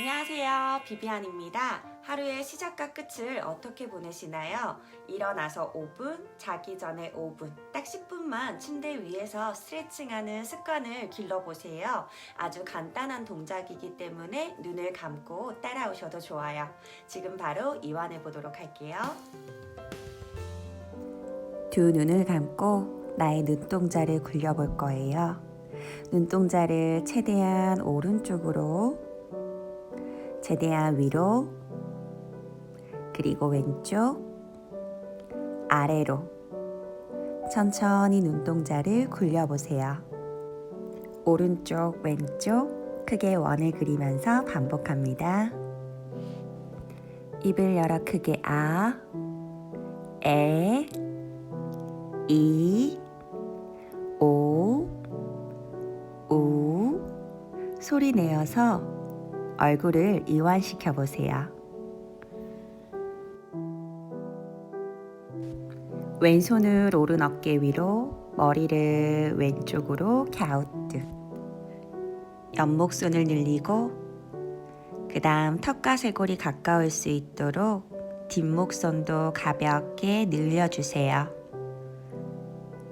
안녕하세요. 비비안입니다. 하루의 시작과 끝을 어떻게 보내시나요? 일어나서 5분, 자기 전에 5분, 딱 10분만 침대 위에서 스트레칭하는 습관을 길러보세요. 아주 간단한 동작이기 때문에 눈을 감고 따라오셔도 좋아요. 지금 바로 이완해 보도록 할게요. 두 눈을 감고 나의 눈동자를 굴려볼 거예요. 눈동자를 최대한 오른쪽으로 최대한 위로 그리고 왼쪽 아래로 천천히 눈동자를 굴려보세요. 오른쪽 왼쪽 크게 원을 그리면서 반복합니다. 입을 열어 크게 아, 에, 이, 오, 우 소리 내어서 얼굴을 이완시켜 보세요. 왼손을 오른 어깨 위로, 머리를 왼쪽으로 갸우뚱. 옆목손을 늘리고, 그 다음 턱과 쇄골이 가까울 수 있도록 뒷목선도 가볍게 늘려주세요.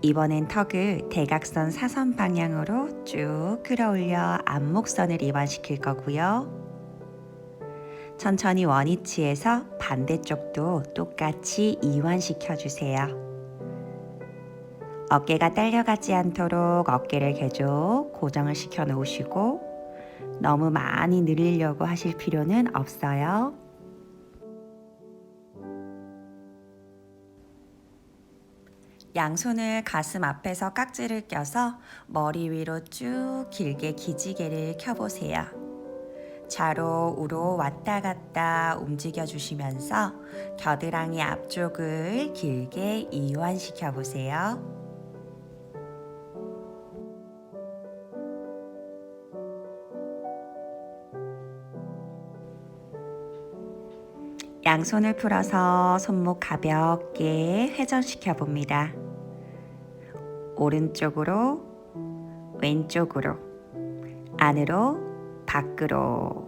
이번엔 턱을 대각선 사선 방향으로 쭉 끌어올려 앞목선을 이완시킬 거고요. 천천히 원위치에서 반대쪽도 똑같이 이완시켜 주세요. 어깨가 딸려가지 않도록 어깨를 계속 고정을 시켜 놓으시고 너무 많이 늘리려고 하실 필요는 없어요. 양손을 가슴 앞에서 깍지를 껴서 머리 위로 쭉 길게 기지개를 켜보세요. 좌로 우로 왔다 갔다 움직여 주시면서 겨드랑이 앞쪽을 길게 이완시켜 보세요. 양손을 풀어서 손목 가볍게 회전시켜 봅니다. 오른쪽으로, 왼쪽으로, 안으로, 밖으로.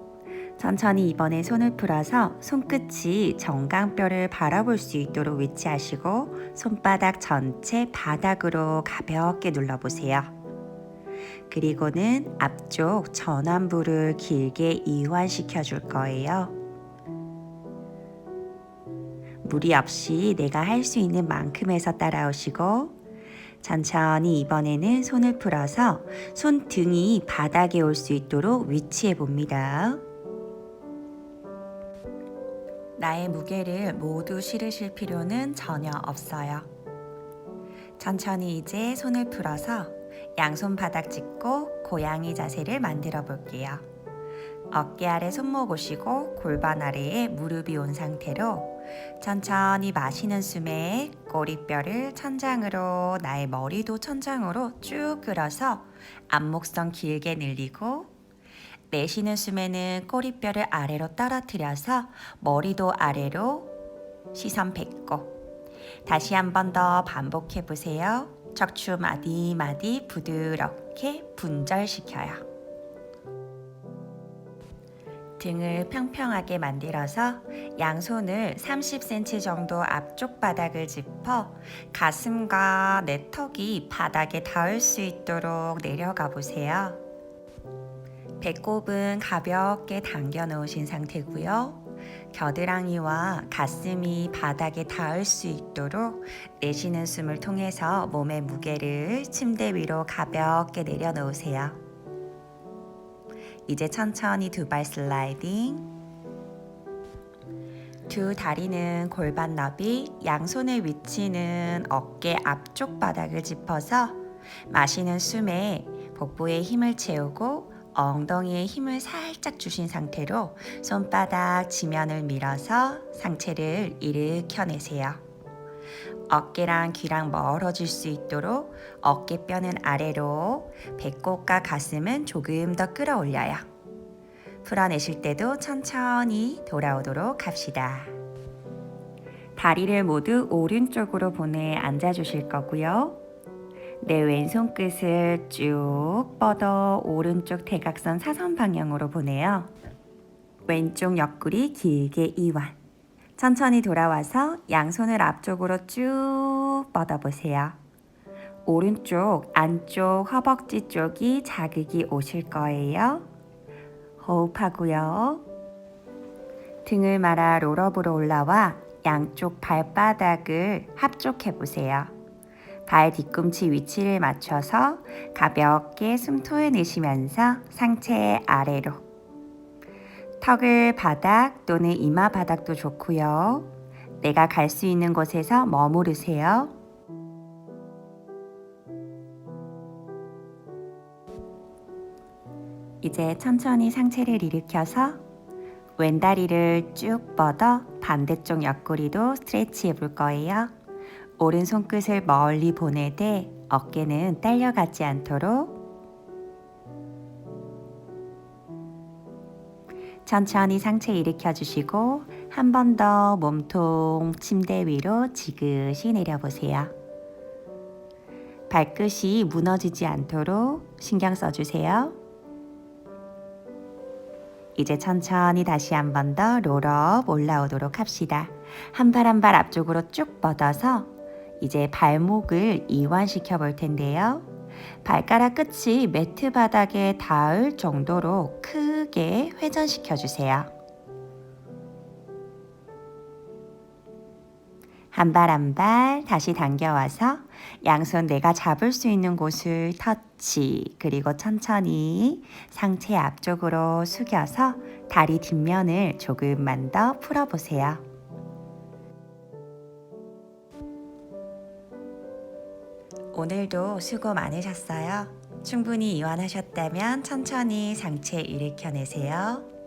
천천히 이번에 손을 풀어서 손끝이 정강뼈를 바라볼 수 있도록 위치하시고 손바닥 전체 바닥으로 가볍게 눌러보세요. 그리고는 앞쪽 전완부를 길게 이완시켜 줄 거예요. 무리 없이 내가 할 수 있는 만큼에서 따라오시고 천천히 이번에는 손을 풀어서 손등이 바닥에 올 수 있도록 위치해 봅니다. 나의 무게를 모두 실으실 필요는 전혀 없어요. 천천히 이제 손을 풀어서 양손 바닥 짚고 고양이 자세를 만들어 볼게요. 어깨 아래 손목 오시고 골반 아래에 무릎이 온 상태로 천천히 마시는 숨에 꼬리뼈를 천장으로 나의 머리도 천장으로 쭉 끌어서 앞목선 길게 늘리고 내쉬는 숨에는 꼬리뼈를 아래로 떨어뜨려서 머리도 아래로 시선 뱉고 다시 한 번 더 반복해 보세요. 척추 마디마디 부드럽게 분절시켜요. 등을 평평하게 만들어서 양손을 30cm 정도 앞쪽 바닥을 짚어 가슴과 내 턱이 바닥에 닿을 수 있도록 내려가 보세요. 배꼽은 가볍게 당겨 놓으신 상태고요. 겨드랑이와 가슴이 바닥에 닿을 수 있도록 내쉬는 숨을 통해서 몸의 무게를 침대 위로 가볍게 내려놓으세요. 이제 천천히 두 발 슬라이딩. 두 다리는 골반 너비, 양손의 위치는 어깨 앞쪽 바닥을 짚어서 마시는 숨에 복부에 힘을 채우고 엉덩이에 힘을 살짝 주신 상태로 손바닥 지면을 밀어서 상체를 일으켜내세요. 어깨랑 귀랑 멀어질 수 있도록 어깨뼈는 아래로 배꼽과 가슴은 조금 더 끌어올려요. 풀어내실 때도 천천히 돌아오도록 합시다. 다리를 모두 오른쪽으로 보내 앉아주실 거고요. 내 왼손 끝을 쭉 뻗어 오른쪽 대각선 사선 방향으로 보내요. 왼쪽 옆구리 길게 이완. 천천히 돌아와서 양손을 앞쪽으로 쭉 뻗어보세요. 오른쪽 안쪽 허벅지 쪽이 자극이 오실 거예요. 호흡하고요. 등을 말아 롤업으로 올라와 양쪽 발바닥을 합족해 보세요. 발 뒤꿈치 위치를 맞춰서 가볍게 숨통을 내쉬면서 상체 아래로 턱을 바닥 또는 이마 바닥도 좋고요. 내가 갈 수 있는 곳에서 머무르세요. 이제 천천히 상체를 일으켜서 왼다리를 쭉 뻗어 반대쪽 옆구리도 스트레치 해볼 거예요. 오른 손 끝을 멀리 보내되 어깨는 딸려가지 않도록 천천히 상체 일으켜 주시고 한 번 더 몸통 침대 위로 지그시 내려보세요. 발끝이 무너지지 않도록 신경 써주세요. 이제 천천히 다시 한 번 더 롤업 올라오도록 합시다. 한 발 한 발 앞쪽으로 쭉 뻗어서 이제 발목을 이완시켜 볼 텐데요. 발가락 끝이 매트 바닥에 닿을 정도로 크게 회전시켜 주세요. 한 발 한 발 다시 당겨와서 양손 내가 잡을 수 있는 곳을 터치 그리고 천천히 상체 앞쪽으로 숙여서 다리 뒷면을 조금만 더 풀어보세요. 오늘도 수고 많으셨어요. 충분히 이완하셨다면 천천히 상체 일으켜내세요.